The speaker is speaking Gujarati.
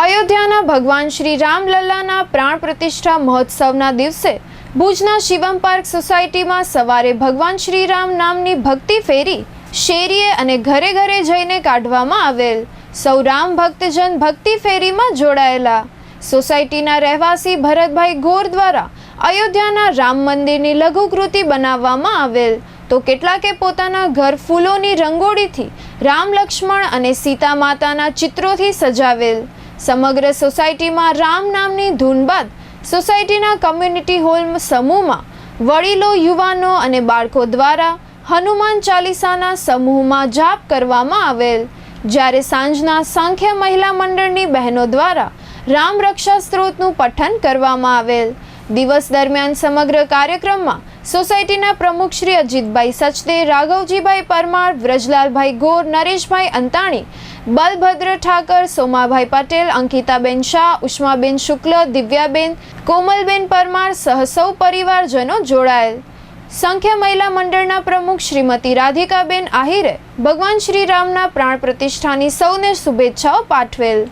અયોધ્યાના ભગવાન શ્રી રામલલ્લાના પ્રાણ પ્રતિષ્ઠા મહોત્સવના દિવસે ભુજના શિવમ પાર્ક સોસાયટીમાં સવારે ભગવાન શ્રી રામ નામની ભક્તિ ફેરી શેરીએ અને ઘરે ઘરે જઈને કાઢવામાં આવેલ. સૌ રામ ભક્તજન ભક્તિ ફેરીમાં જોડાયેલા. સોસાયટીના રહેવાસી ભરતભાઈ ગોર દ્વારા અયોધ્યાના રામ મંદિરની લઘુકૃતિ બનાવવામાં આવેલ. તો કેટલાકે પોતાના ઘર ફૂલોની રંગોળીથી રામ લક્ષ્મણ અને સીતા માતાના ચિત્રોથી સજાવેલ. સમગ્ર સોસાયટીમાં રામ નામની ધૂન બાદ સોસાયટીના કમ્યુનિટી હોલ સમૂહમાં વડીલો, યુવાનો અને બાળકો દ્વારા હનુમાન ચાલીસાના સમૂહમાં જાપ કરવામાં આવેલ. જ્યારે સાંજના સાંખ્ય મહિલા મંડળની બહેનો દ્વારા રામ રક્ષા સ્ત્રોતનું પઠન કરવામાં આવેલ. દિવસ દરમિયાન સમગ્ર કાર્યક્રમમાં સોસાયટીના પ્રમુખ શ્રી અજીતભાઈ સચદે, રાઘવજીભાઈ પરમાર, વ્રજલાલભાઈ ગોર, નરેશભાઈ અંતાણી, બલભદ્ર ઠાકર, સોમાભાઈ પટેલ, અંકિતાબેન શાહ, ઉષ્માબેન શુક્લ, દિવ્યાબેન, કોમલબેન પરમાર સહ સૌ પરિવારજનો જોડાયેલ. સંખ્ય મહિલા મંડળના પ્રમુખ શ્રીમતી રાધિકાબેન આહિરે, ભગવાન શ્રી રામના પ્રાણ પ્રતિષ્ઠાની સૌને શુભેચ્છાઓ પાઠવેલ.